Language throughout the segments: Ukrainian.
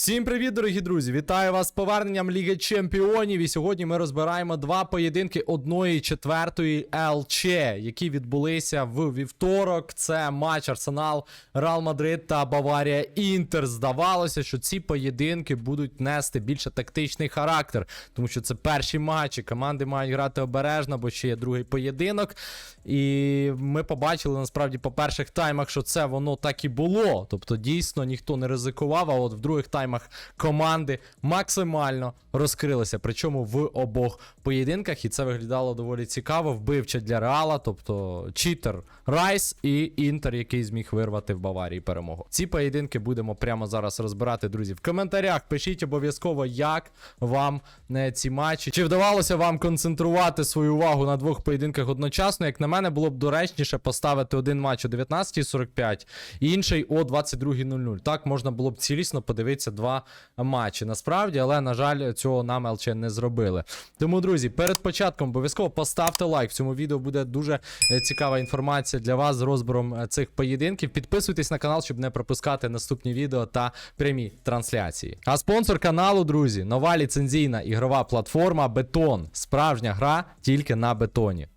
Всім привіт, дорогі друзі! Вітаю вас з поверненням Ліги Чемпіонів. І сьогодні ми розбираємо два поєдинки одної четвертої ЛЧ, які відбулися в вівторок. Це матч Арсенал, Реал Мадрид та Баварія Інтер. Здавалося, що ці поєдинки будуть нести більше тактичний характер, тому що це перші матчі. Команди мають грати обережно, бо ще є другий поєдинок. І ми побачили насправді по перших таймах, що це воно так і було. Тобто, дійсно ніхто не ризикував. А от в других таймах команди максимально розкрилися. Причому в обох поєдинках, і це виглядало доволі цікаво. Вбивче для Реала, тобто читер Райс і Інтер, який зміг вирвати в Баварії перемогу. Ці поєдинки будемо прямо зараз розбирати, друзі. В коментарях пишіть обов'язково, як вам е, ці матчі. Чи вдавалося вам концентрувати свою увагу на двох поєдинках одночасно? Як на мене, було б доречніше поставити один матч о 19.45 і інший о 22.00. Так можна було б цілісно подивитися два матчі. Насправді, але на жаль, цього нам ЛЧ не зробили. Тому, друзі, перед початком обов'язково поставте лайк. В цьому відео буде дуже е, цікава інформація для вас з розбором е, цих поєдинків. Підписуйтесь на канал, щоб не пропускати наступні відео та прямі трансляції. А спонсор каналу, друзі, нова ліцензійна ігрова платформа Бетон. Справжня гра тільки на бетоні.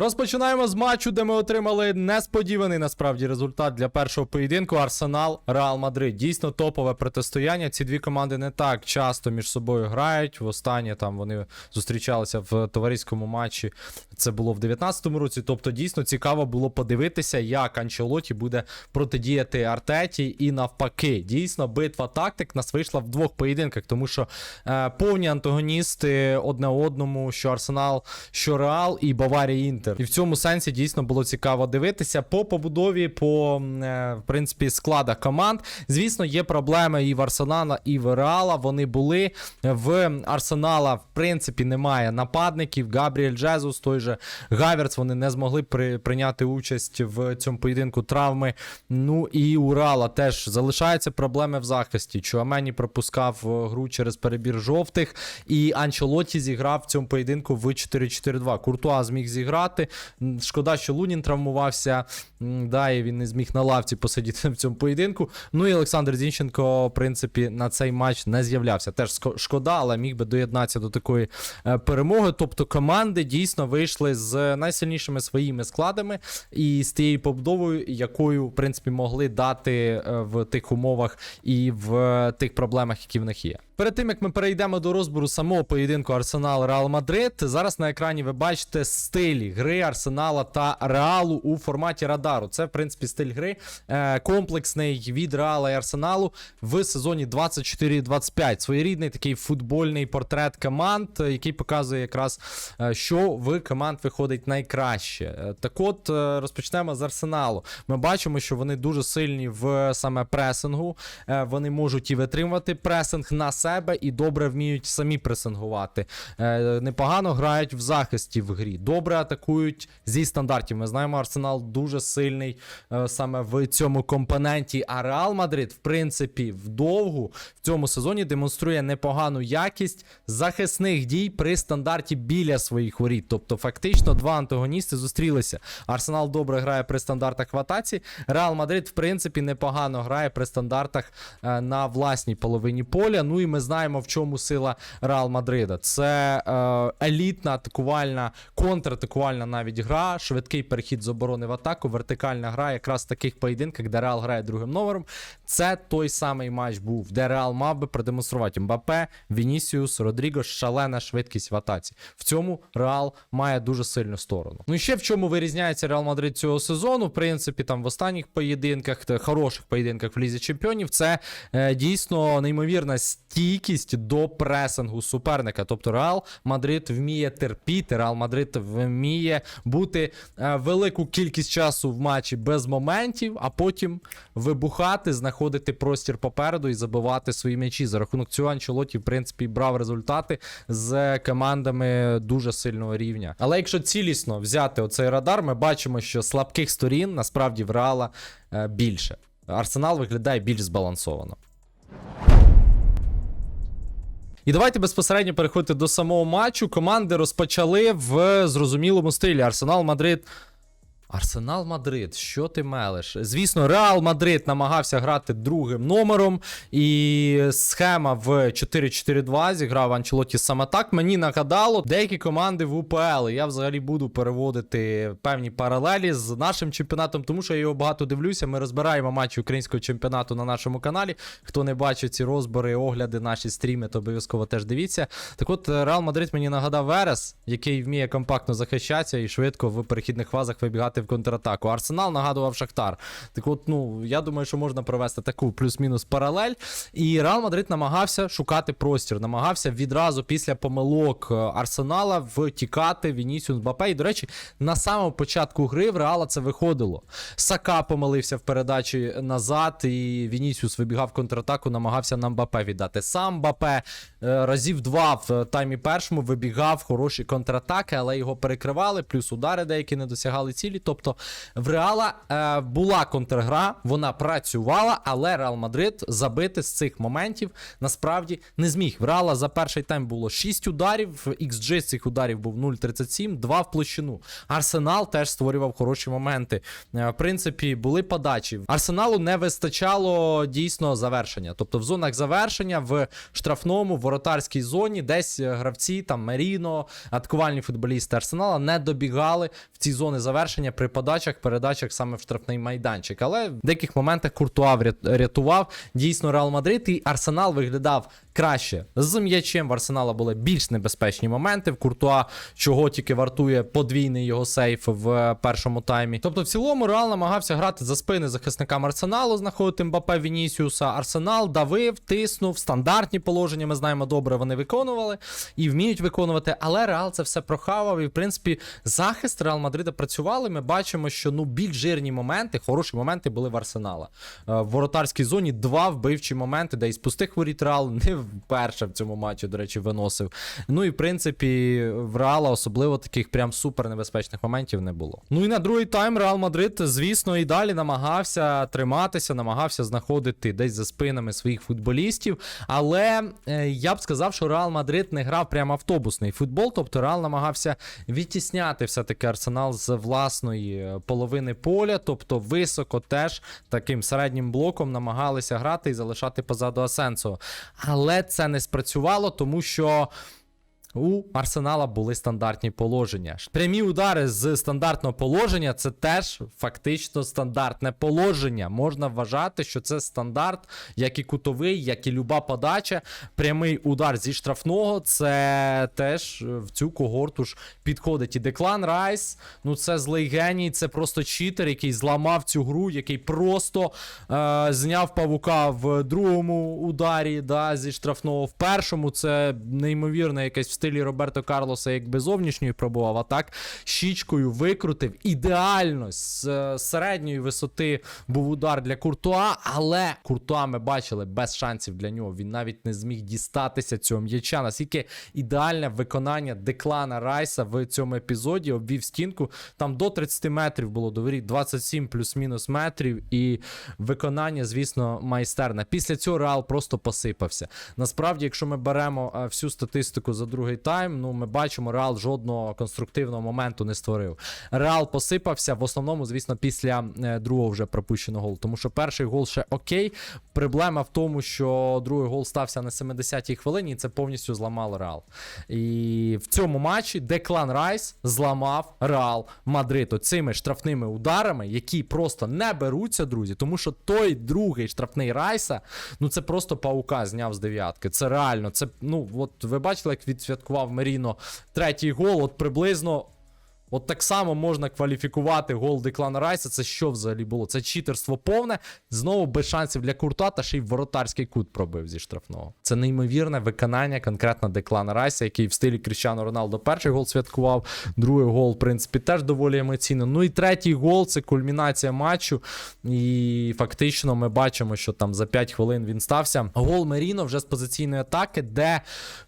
Розпочинаємо з матчу, де ми отримали несподіваний насправді результат для першого поєдинку. Арсенал Реал Мадрид. Дійсно топове протистояння. Ці дві команди не так часто між собою грають. Востаннє там вони зустрічалися в товариському матчі. Це було в 19-му році. Тобто, дійсно цікаво було подивитися, як Анчелоті буде протидіяти Артеті і навпаки. Дійсно, битва тактик нас вийшла в двох поєдинках, тому що е, повні антагоністи одне одному, що Арсенал, що Реал і Баварія Інтер. І в цьому сенсі дійсно було цікаво дивитися по побудові, по е, в принципі складах команд. Звісно, є проблеми і в Арсенала, і в Реала. Вони були в Арсенала, в принципі, немає нападників. Габріель Джезус, той же Гаверц, вони не змогли при, прийняти участь в цьому поєдинку травми. Ну і у Реала теж залишаються проблеми в захисті. Чуамені пропускав е, гру через перебір жовтих, і Анчелоті зіграв в цьому поєдинку в 4-4-2. Куртуа зміг зіграти. Шкода, що Лунін травмувався. Да, і він не зміг на лавці посидіти в цьому поєдинку. Ну і Олександр Зінченко, в принципі, на цей матч не з'являвся. Теж шкода, але міг би доєднатися до такої е, перемоги. Тобто команди дійсно вийшли з найсильнішими своїми складами і з тією побудовою, якою, в принципі, могли дати е, в тих умовах і в е, тих проблемах, які в них є. Перед тим як ми перейдемо до розбору самого поєдинку Арсенал Реал Мадрид, зараз на екрані ви бачите стилі гри Арсенала та Реалу у форматі радару. Це, в принципі, стиль гри е, комплексний від Реала і Арсеналу в сезоні 24-25. Своєрідний такий футбольний портрет команд, е, який показує якраз, е, що в команд виходить найкраще. Так от розпочнемо з Арсеналу. Ми бачимо, що вони дуже сильні в саме пресингу. Вони можуть і витримувати пресинг на себе, і добре вміють самі пресингувати. Е, Непогано грають в захисті в грі. Добре атакують зі стандартів. Ми знаємо, Арсенал дуже сильний е, саме в цьому компоненті. А Реал Мадрид, в принципі, вдовгу в цьому сезоні демонструє непогану якість захисних дій при стандарті біля своїх воріт. Тобто, фактично, два антагоністи зустрілися. Арсенал добре грає при стандартах в атаці. Реал Мадрид, в принципі, непогано грає при стандартах е, на власній половині поля. Ну і ми знаємо, в чому сила Реал Мадрида. Це е, елітна атакувальна, контратакувальна навіть гра, швидкий перехід з оборони в атаку, вертикальна гра, якраз в таких поєдинках, де Реал грає другим номером. Це той самий матч був, де Реал мав би продемонструвати Мбапе, Вінісіус, Родріго, шалена швидкість в атаці. В цьому Реал має дуже сильну сторону. Ну і ще в чому вирізняється Реал Мадрид цього сезону, в принципі, там в останніх поєдинках, та хороших поєдинках в Лізі Чемпіонів, це е, дійсно неймовірна стійкість до пресингу суперника. Тобто Реал Мадрид вміє терпіти, Реал Мадрид вміє бути е, велику кількість часу в матчі без моментів, а потім вибухати, знаходити простір попереду і забивати свої м'ячі. За рахунок цього Анчелоті, в принципі, брав результати з командами дуже сильного рівня. Але якщо цілісно взяти оцей радар, ми бачимо, що слабких сторін насправді в Реала е, більше. Арсенал виглядає більш збалансовано. І давайте безпосередньо переходити до самого матчу. Команди розпочали в зрозумілому стилі. Арсенал Мадрид Арсенал Мадрид, що ти мелиш? Звісно, Реал Мадрид намагався грати другим номером, і схема в 4-4-2 зіграв Анчелоті саме так. Мені нагадало деякі команди в УПЛ. Я взагалі буду переводити певні паралелі з нашим чемпіонатом, тому що я його багато дивлюся. Ми розбираємо матчі українського чемпіонату на нашому каналі. Хто не бачив ці розбори, огляди, наші стріми, то обов'язково теж дивіться. Так от Реал Мадрид мені нагадав Верес, який вміє компактно захищатися і швидко в перехідних фазах вибігати в контратаку. Арсенал нагадував Шахтар. Так от, ну я думаю, що можна провести таку плюс-мінус паралель. І Реал Мадрид намагався шукати простір, намагався відразу після помилок е, Арсенала втікати Вінісіус Мбапе. І, до речі, на самому початку гри в Реала це виходило. Сака помилився в передачі назад, і Вінісіус вибігав контратаку, намагався на Мбапе віддати. Сам Мбапе е, разів два в таймі першому вибігав хороші контратаки, але його перекривали, плюс удари деякі не досягали цілі. Тобто в Реала е, була контргра, вона працювала, але Реал Мадрид забити з цих моментів насправді не зміг. В Реала за перший тайм було 6 ударів, XG з цих ударів був 0,37, 2 в площину. Арсенал теж створював хороші моменти. Е, в принципі, були подачі. Арсеналу не вистачало дійсно завершення. Тобто в зонах завершення в штрафному, в воротарській зоні, десь гравці, там Меріно, атакувальні футболісти Арсенала не добігали в ці зони завершення при подачах, передачах саме в штрафний майданчик. Але в деяких моментах Куртуа рятував дійсно Реал Мадрид, і Арсенал виглядав краще з м'ячем. В Арсенала були більш небезпечні моменти. В Куртуа, чого тільки вартує подвійний його сейф в е, першому таймі. Тобто, в цілому Реал намагався грати за спини захисникам Арсеналу, знаходити Мбапе Вінісіуса. Арсенал давив, тиснув, стандартні положення. Ми знаємо добре, вони виконували і вміють виконувати. Але Реал це все прохавав. І в принципі, захист Реал Мадрида працювали. Ми бачимо, що ну більш жирні моменти, хороші моменти були в Арсенала. Е, В воротарській зоні два вбивчі моменти, де із пустих воріт Реал не вперше в цьому матчі, до речі, виносив. Ну і в принципі, в Реала особливо таких прям супер небезпечних моментів не було. Ну і на другий тайм Реал Мадрид, звісно, і далі намагався триматися, намагався знаходити десь за спинами своїх футболістів. Але е, я б сказав, що Реал Мадрид не грав прям автобусний футбол, тобто Реал намагався відтісняти все-таки арсенал з власної е, половини поля, тобто високо теж таким середнім блоком намагалися грати і залишати позаду Асенсо. Але це не спрацювало, тому що. У Арсенала були стандартні положення. Прямі удари з стандартного положення це теж фактично стандартне положення. Можна вважати, що це стандарт, як і кутовий, як і люба подача. Прямий удар зі штрафного це теж в цю когорту ж підходить. І Деклан Райс, ну це злий геній, це просто читер, який зламав цю гру, який просто е, зняв павука в другому ударі да, зі штрафного. В першому це неймовірно якесь в стилі Роберто Карлоса, якби зовнішньої пробував, а так щічкою викрутив. Ідеально з е, середньої висоти був удар для Куртуа, але Куртуа ми бачили без шансів для нього. Він навіть не зміг дістатися цього м'яча. Наскільки ідеальне виконання Деклана Райса в цьому епізоді обвів стінку. Там до 30 метрів було до воріт, 27 плюс-мінус метрів. І виконання, звісно, майстерне. Після цього Реал просто посипався. Насправді, якщо ми беремо е, всю статистику за другий тайм, ну ми бачимо, Реал жодного конструктивного моменту не створив. Реал посипався в основному, звісно, після е, другого вже пропущеного голу. Тому що перший гол ще окей. Проблема в тому, що другий гол стався на 70-й хвилині, і це повністю зламало Реал. І в цьому матчі Деклан Райс зламав Реал Мадрид оцими штрафними ударами, які просто не беруться, друзі. Тому що той другий штрафний Райса, ну це просто паука зняв з дев'ятки. Це реально. Це, ну, от ви бачили, як відсвяткував Меріно третій гол, от приблизно. От так само можна кваліфікувати гол Деклана Райса. Це що взагалі було? Це читерство повне. Знову без шансів для Курта, та ще й воротарський кут пробив зі штрафного. Це неймовірне виконання конкретно Деклана Райса, який в стилі Кріщану Роналдо перший гол святкував. Другий гол, в принципі, теж доволі емоційно. Ну і третій гол це кульмінація матчу. І фактично ми бачимо, що там за 5 хвилин він стався. Гол Меріно вже з позиційної атаки, де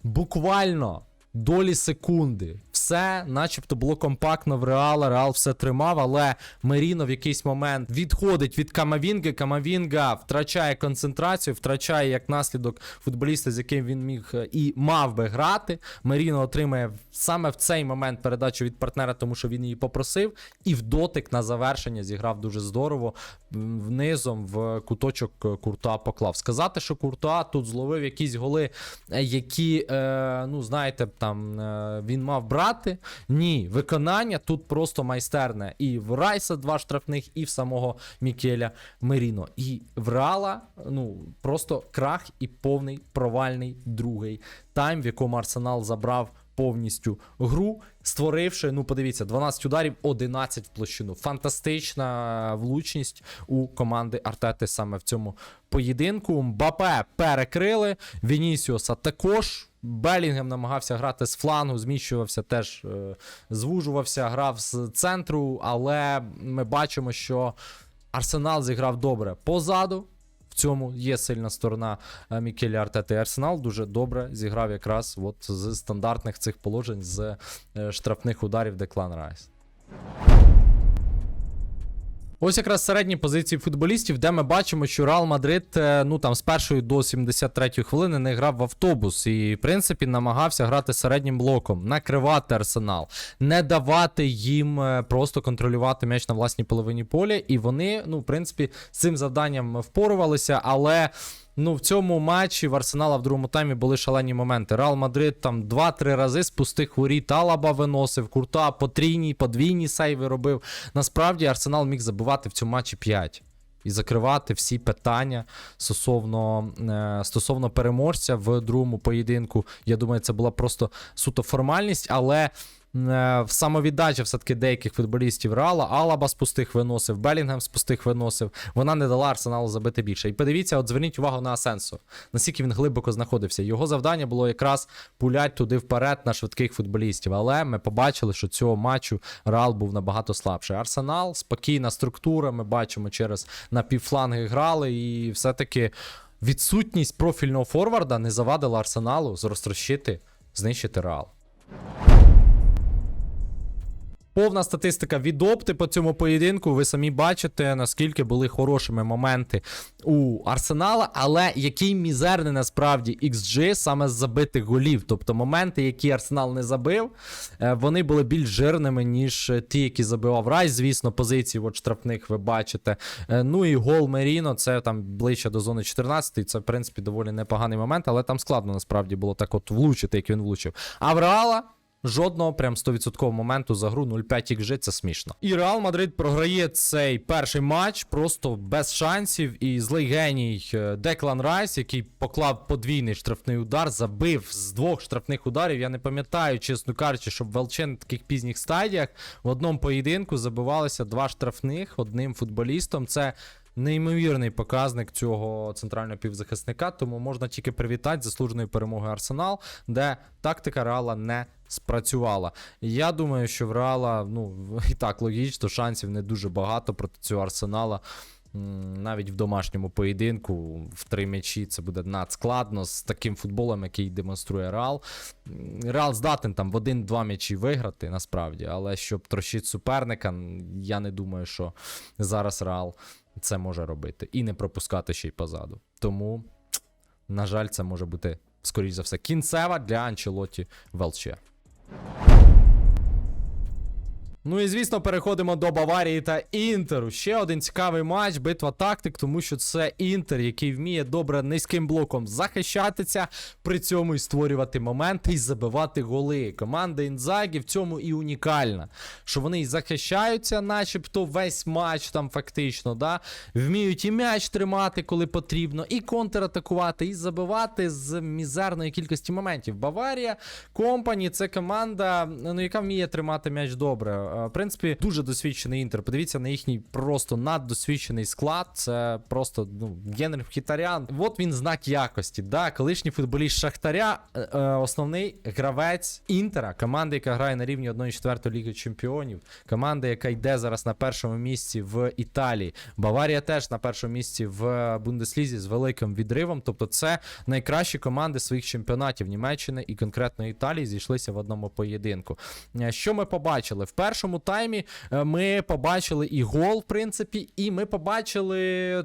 буквально долі секунди все начебто, було компактно в Реала. Реал все тримав, але Меріно в якийсь момент відходить від Камавінги. Камавінга втрачає концентрацію, втрачає як наслідок футболіста, з яким він міг е, і мав би грати. Меріно отримає саме в цей момент передачу від партнера, тому що він її попросив, і в дотик на завершення зіграв дуже здорово. Внизом в куточок е, Куртуа поклав. Сказати, що Куртуа тут зловив якісь голи, е, які, е, ну знаєте, там е, він мав брати. Ні, виконання тут просто майстерне. І в Райса два штрафних, і в самого Мікеля Меріно. І в Реала, ну просто крах і повний провальний другий тайм, в якому Арсенал забрав повністю гру, створивши, ну подивіться, 12 ударів, 11 в площину. Фантастична влучність у команди Артети саме в цьому поєдинку. Мбапе перекрили, Вінісіуса також. Белінгем намагався грати з флангу, зміщувався, теж е, звужувався, грав з центру, але ми бачимо, що Арсенал зіграв добре позаду. В цьому є сильна сторона е, Мікелі Артети. Арсенал дуже добре зіграв якраз от з стандартних цих положень з е, штрафних ударів Деклан Райс. Ось якраз середні позиції футболістів, де ми бачимо, що Реал Мадрид е, ну там з першої до 73-ї хвилини не грав в автобус і, в принципі, намагався грати середнім блоком, накривати арсенал, не давати їм е, просто контролювати м'яч на власній половині поля. І вони, ну, в принципі, з цим завданням впорувалися, але. Ну, в цьому матчі в Арсенала в другому таймі були шалені моменти. Реал Мадрид там 2-3 рази з пустих воріт Алаба виносив, Курта потрійні, подвійні сейви робив. Насправді Арсенал міг забивати в цьому матчі 5. І закривати всі питання стосовно, е, стосовно переможця в другому поєдинку. Я думаю, це була просто суто формальність, але в самовіддача все-таки деяких футболістів Реала. Алаба з пустих виносив, Белінгем з пустих виносив. Вона не дала Арсеналу забити більше. І подивіться, от зверніть увагу на Асенсо, наскільки він глибоко знаходився. Його завдання було якраз пулять туди вперед на швидких футболістів. Але ми побачили, що цього матчу Реал був набагато слабший. Арсенал, спокійна структура. Ми бачимо через напівфланги грали, і все-таки відсутність профільного форварда не завадила Арсеналу розтрощити, знищити Реал. Повна статистика від опти по цьому поєдинку. Ви самі бачите, наскільки були хорошими моменти у Арсенала, але який мізерний насправді XG саме з забитих голів. Тобто моменти, які Арсенал не забив, е, вони були більш жирними, ніж ті, які забивав Райс. Звісно, позиції от штрафних ви бачите. Е, Ну і гол Меріно, це там ближче до зони 14. Це, в принципі, доволі непоганий момент, але там складно насправді було так от влучити, як він влучив. А в Реала. Жодного прям 100% моменту за гру 0,5 XG, це смішно. І Реал Мадрид програє цей перший матч просто без шансів. І злий геній е, Деклан Райс, який поклав подвійний штрафний удар, забив з двох штрафних ударів. Я не пам'ятаю, чесно кажучи, щоб в ЛЧ на таких пізніх стадіях в одному поєдинку забивалися два штрафних одним футболістом. Це Неймовірний показник цього центрального півзахисника, тому можна тільки привітати заслуженою перемогою Арсенал, де тактика Реала не спрацювала. Я думаю, що в Реала, ну і так логічно, шансів не дуже багато проти цього Арсенала. Навіть в домашньому поєдинку в три м'ячі це буде надскладно з таким футболом, який демонструє Реал. Реал здатен там в один-два м'ячі виграти, насправді, але щоб трощити суперника, я не думаю, що зараз Реал це може робити і не пропускати ще й позаду. Тому, на жаль, це може бути, скоріш за все, кінцева для Анчелоті Велче. Ну і звісно, переходимо до Баварії та Інтеру. Ще один цікавий матч, битва тактик, тому що це Інтер, який вміє добре низьким блоком захищатися, при цьому і створювати моменти і забивати голи. Команда Інзагі в цьому і унікальна. Що вони і захищаються, начебто весь матч там фактично, да? вміють і м'яч тримати, коли потрібно, і контратакувати, і забивати з мізерної кількості моментів. Баварія Компані це команда, ну, яка вміє тримати м'яч добре. Е, В принципі, дуже досвідчений інтер. Подивіться на їхній просто наддосвідчений склад. Це просто ну, Генрі Мхітарян. От він знак якості. Да, колишній футболіст Шахтаря, е, е, основний гравець Інтера, команди, яка грає на рівні 1-4 Ліги Чемпіонів, команда, яка йде зараз на першому місці в Італії. Баварія теж на першому місці в Бундеслізі з великим відривом. Тобто, це найкращі команди своїх чемпіонатів Німеччини і конкретно Італії зійшлися в одному поєдинку. Що ми побачили? В першому таймі е, ми побачили і гол, в принципі, і ми побачили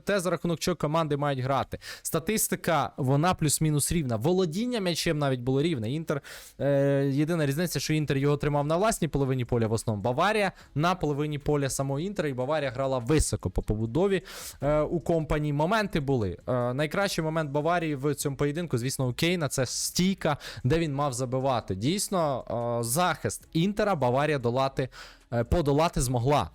те, за рахунок чого команди мають грати. Статистика, вона плюс-мінус рівна. Володіння м'ячем навіть було рівне. Інтер. Е, єдина різниця, що Інтер його тримав на власній половині поля в основному. Баварія на половині поля самого Інтера, і Баварія грала високо по побудові е, у компанії. Моменти були. Е, найкращий момент Баварії в цьому поєдинку, звісно, у Кейна це стійка, де він мав забивати. Дійсно, е, захист Інтера Баварія долати, подолати змогла.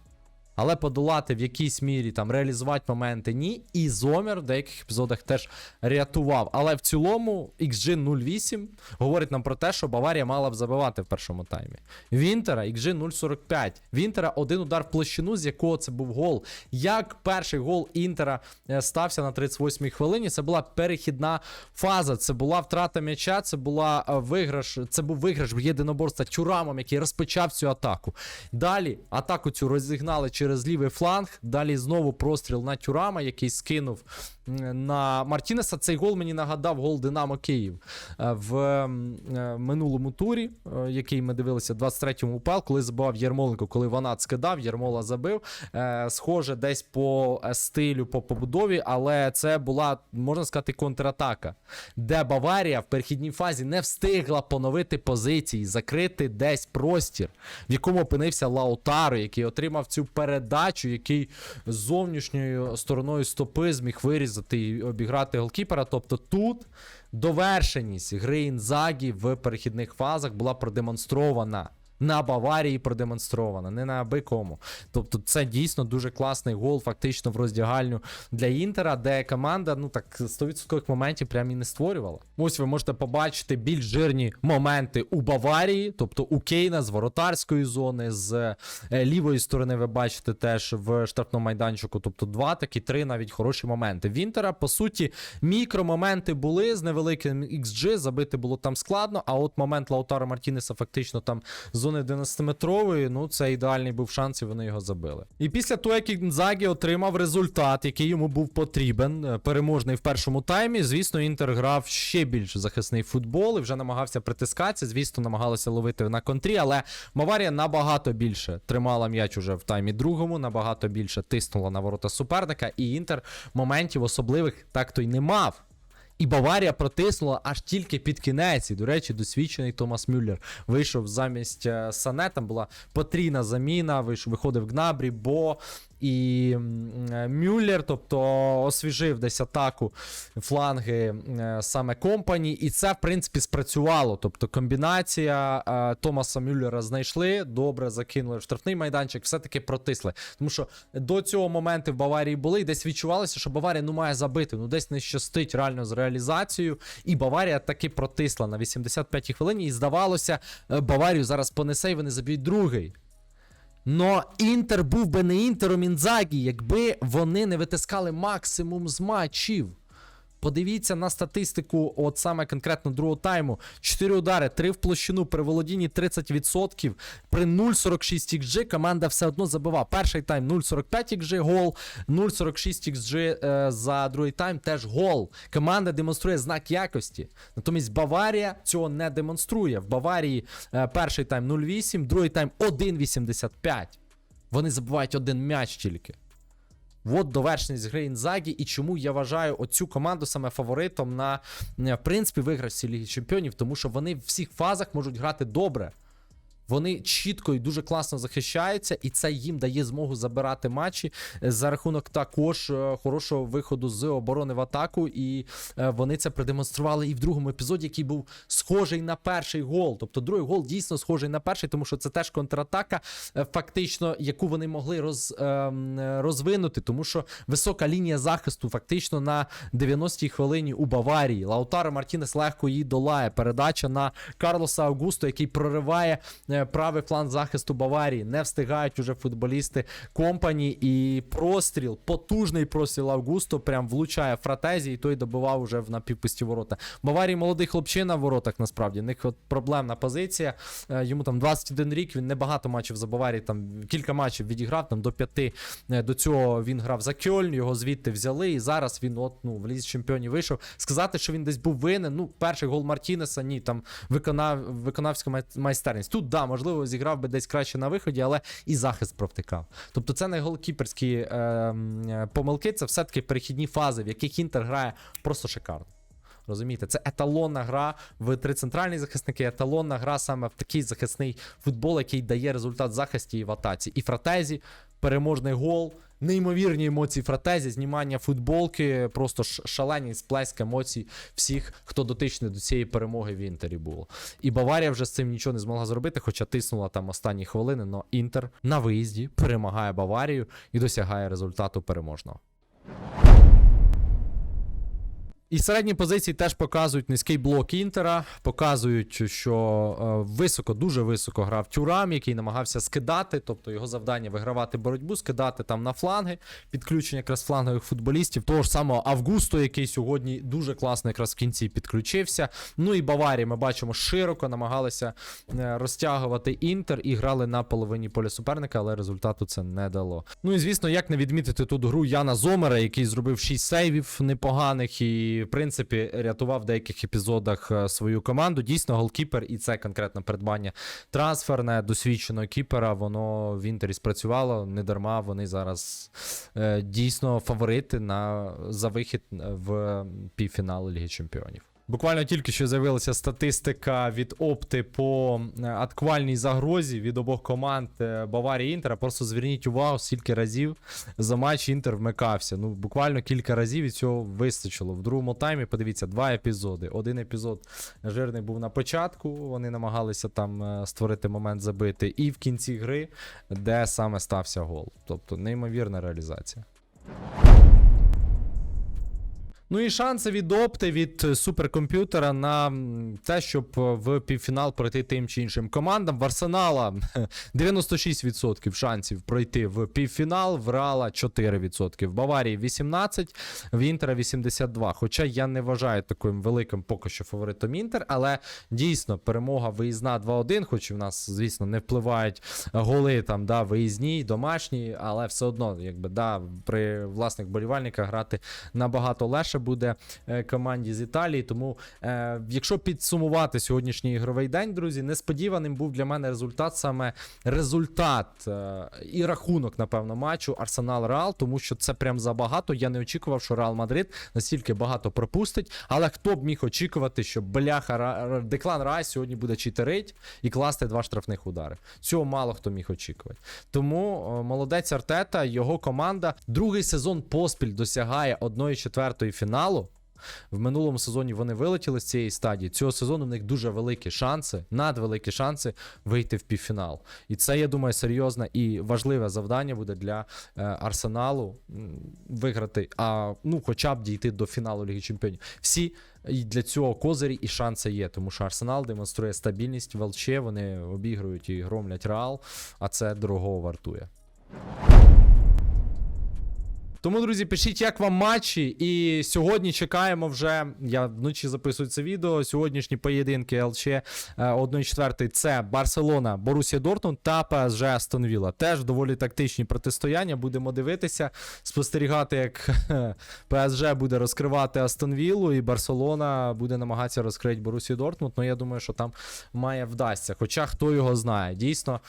Але подолати в якійсь мірі там реалізувати моменти ні. І Зомер в деяких епізодах теж рятував. Але в цілому XG 0.8 говорить нам про те, що Баварія мала б забивати в першому таймі. Вінтера XG 0.45. Вінтера один удар в площину, з якого це був гол. Як перший гол Інтера е, стався на 38-й хвилині, це була перехідна фаза. Це була втрата м'яча, це була е, виграш. Це був виграш в єдиноборства Тюрамом, який розпочав цю атаку. Далі атаку цю розігнали через лівий фланг. Далі знову простріл на Тюрама, який скинув на Мартінеса. Цей гол мені нагадав гол Динамо Київ е, в е, минулому турі, е, який ми дивилися, 23-му УПЛ, коли забивав Єрмоленко, коли Ванат скидав, Єрмола забив. Схоже, десь по стилю, по побудові, але це була, можна сказати, контратака, де Баварія в перехідній фазі не встигла поновити позиції, закрити десь простір, в якому опинився Лаутаро, який отримав цю передачу, який зовнішньою стороною стопи зміг вирізати і обіграти голкіпера. Тобто тут довершеність гри Інзагі в перехідних фазах була продемонстрована. На Баварії продемонстрована, не на аби кому. Тобто, це дійсно дуже класний гол, фактично в роздягальню для Інтера, де команда, ну так, 100% моментів прям і не створювала. Ось ви можете побачити більш жирні моменти у Баварії, тобто у Кейна з воротарської зони, з е, лівої сторони ви бачите теж в штрафному майданчику. Тобто два, такі три навіть хороші моменти. В Інтера, по суті, мікромоменти були з невеликим XG, забити було там складно. А от момент Лаутара Мартінеса фактично там з зони 11-метрової, ну це ідеальний був шанс, і вони його забили. І після того, як Інзагі отримав результат, який йому був потрібен, е, переможний в першому таймі, звісно, Інтер грав ще більш захисний футбол і вже намагався притискатися. Звісно, намагалися ловити на контрі, але Баварія набагато більше тримала м'яч уже в таймі другому, набагато більше тиснула на ворота суперника, і Інтер моментів особливих так то й не мав. І Баварія протиснула аж тільки під кінець. І, до речі, досвідчений Томас Мюллер вийшов замість Санета. Сане. Там була потрійна заміна. Вийшов, виходив Гнабрі, Бо і е, Мюллер, тобто освіжив десь атаку фланги е, саме компані. І це, в принципі, спрацювало. Тобто комбінація е, Томаса Мюллера знайшли, добре закинули в штрафний майданчик, все-таки протисли. Тому що до цього моменту в Баварії були, і десь відчувалося, що Баварія ну має забити. Ну десь не щастить реально з реалізацією. І Баварія таки протисла на 85-й хвилині. І здавалося, Баварію зараз понесе, і вони заб'ють другий. Но Інтер був би не Інтером Інзагі, якби вони не витискали максимум з матчів. Подивіться на статистику, от саме конкретно другого тайму. 4 удари, 3 в площину, при володінні 30%, при 0,46 XG команда все одно забива. Перший тайм 0,45 XG гол, 0,46 XG е, за другий тайм теж гол. Команда демонструє знак якості. Натомість Баварія цього не демонструє. В Баварії е, перший тайм 0,8, другий тайм 1,85. Вони забувають один м'яч тільки. От довершеність гри Інзагі, і чому я вважаю оцю команду саме фаворитом на в принципі виграшці Ліги Чемпіонів, тому що вони в всіх фазах можуть грати добре. Вони чітко і дуже класно захищаються, і це їм дає змогу забирати матчі е, за рахунок також е, хорошого виходу з оборони в атаку. І е, вони це продемонстрували і в другому епізоді, який був схожий на перший гол. Тобто другий гол дійсно схожий на перший, тому що це теж контратака, фактично, яку вони могли роз, ем, розвинути, тому що висока лінія захисту фактично на 90-й хвилині у Баварії. Лаутаро Мартінес легко її долає. Передача на Карлоса Аугусто, який прориває правий фланг захисту Баварії. Не встигають уже футболісти компані. І простріл, потужний простріл Августо, прям влучає Фратезі, і той добивав уже в напівпусті ворота. Баварії молодий хлопчина в воротах, насправді. В них от проблемна позиція. Е, Йому там 21 рік, він небагато матчів за Баварії, там кілька матчів відіграв, там до п'яти. Е, До цього він грав за Кьольн, його звідти взяли, і зараз він от, ну, в лізі чемпіонів вийшов. Сказати, що він десь був винен. Ну, перший гол Мартінеса, ні, там виконав, виконавська майстерність. Тут, да, можливо, зіграв би десь краще на виході, але і захист провтикав. Тобто це не голкіперські е, е, помилки, це все-таки перехідні фази, в яких Інтер грає просто шикарно. Розумієте, це еталонна гра в три центральні захисники, еталонна гра саме в такий захисний футбол, який дає результат захисті і в атаці. І Фратезі, переможний гол, неймовірні емоції Фратезі, знімання футболки, просто шалені сплеск емоцій всіх, хто дотичний до цієї перемоги в Інтері було. І Баварія вже з цим нічого не змогла зробити, хоча тиснула там останні хвилини, Но Інтер на виїзді перемагає Баварію і досягає результату переможного. І середні позиції теж показують низький блок Інтера, показують, що е, високо, дуже високо грав Тюрам, який намагався скидати, тобто його завдання вигравати боротьбу, скидати там на фланги, підключення якраз флангових футболістів. Того ж самого Августо, який сьогодні дуже класно якраз в кінці підключився. Ну і Баварії ми бачимо широко намагалися е, розтягувати Інтер і грали на половині поля суперника, але результату це не дало. Ну і звісно, як не відмітити тут гру Яна Зомера, який зробив 6 сейвів непоганих і, в принципі, рятував в деяких епізодах е, свою команду. Дійсно, голкіпер, і це конкретно придбання трансферне досвідченого кіпера. Воно в інтері спрацювало не дарма. Вони зараз е, дійсно фаворити на за вихід в півфінал Ліги Чемпіонів. Буквально тільки що з'явилася статистика від опти по е, атакувальній загрозі від обох команд е, Баварії Інтера. Просто зверніть увагу, скільки разів за матч Інтер вмикався. Ну, буквально кілька разів і цього вистачило. В другому таймі, подивіться, два епізоди. Один епізод жирний був на початку, вони намагалися там е, створити момент забити, і в кінці гри, де саме стався гол. Тобто неймовірна реалізація. Ну і шанси від опти від суперкомп'ютера на те, щоб е, в півфінал пройти тим чи іншим командам. В Арсенала 96% шансів пройти в півфінал, в Реала 4%, в Баварії 18%, в Інтера 82%. Хоча я не вважаю таким великим поки що фаворитом Інтер, але дійсно перемога виїзна 2-1, хоч і в нас, звісно, не впливають голи там, да, виїзні, домашні, але все одно, якби да, при власних болівальниках грати набагато легше буде е, команді з Італії. Тому, е, якщо підсумувати сьогоднішній ігровий день, друзі, несподіваним був для мене результат саме результат е, і рахунок, напевно, матчу Арсенал Реал, тому що це прям забагато. Я не очікував, що Реал Мадрид настільки багато пропустить. Але хто б міг очікувати, що бляха Деклан Райс сьогодні буде читерить і класти два штрафних удари. Цього мало хто міг очікувати. Тому молодець Артета, його команда другий сезон поспіль досягає 1-4 фіналу. В минулому сезоні вони вилетіли з цієї стадії. Цього сезону в них дуже великі шанси, надвеликі шанси вийти в півфінал. І це, я думаю, серйозне і важливе завдання буде для е, Арсеналу виграти, а ну, хоча б дійти до фіналу Ліги Чемпіонів. Всі для цього козирі і шанси є, тому що Арсенал демонструє стабільність в ЛЧ, вони обігрують і громлять Реал, а це дорого вартує. Тому, друзі, пишіть, як вам матчі. І сьогодні чекаємо вже. Я вночі записую це відео. Сьогоднішні поєдинки ЛЧ 1-4 це Барселона, Борусія Дортмунд та ПСЖ Астон Вілла. Теж доволі тактичні протистояння. Будемо дивитися, спостерігати, як ПСЖ буде розкривати Астон Віллу, і Барселона буде намагатися розкрити Борусію Дортмунд. Ну я думаю, що там має вдасться. Хоча хто його знає. Дійсно,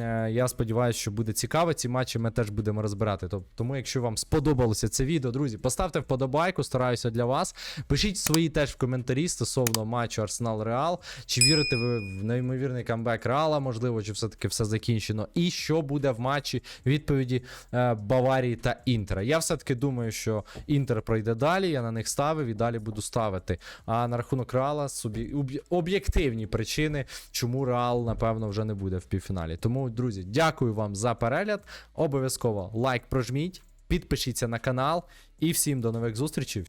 Е, Я сподіваюся, що буде цікаво. Ці матчі ми теж будемо розбирати. Тому, якщо вам сподобалося це відео, друзі, поставте вподобайку, стараюся для вас. Пишіть свої теж в коментарі стосовно матчу Арсенал Реал. Чи вірите ви в неймовірний камбек Реала, можливо, чи все-таки все закінчено? І що буде в матчі відповіді е, Баварії та Інтера? Я все-таки думаю, що Інтер пройде далі. Я на них ставив і далі буду ставити. А на рахунок Реала собі об'єктивні причини, чому Реал, напевно, вже не буде в півфіналі. Тому, друзі, дякую вам за перегляд. Обов'язково лайк прожміть, підпишіться на канал і всім до нових зустрічей.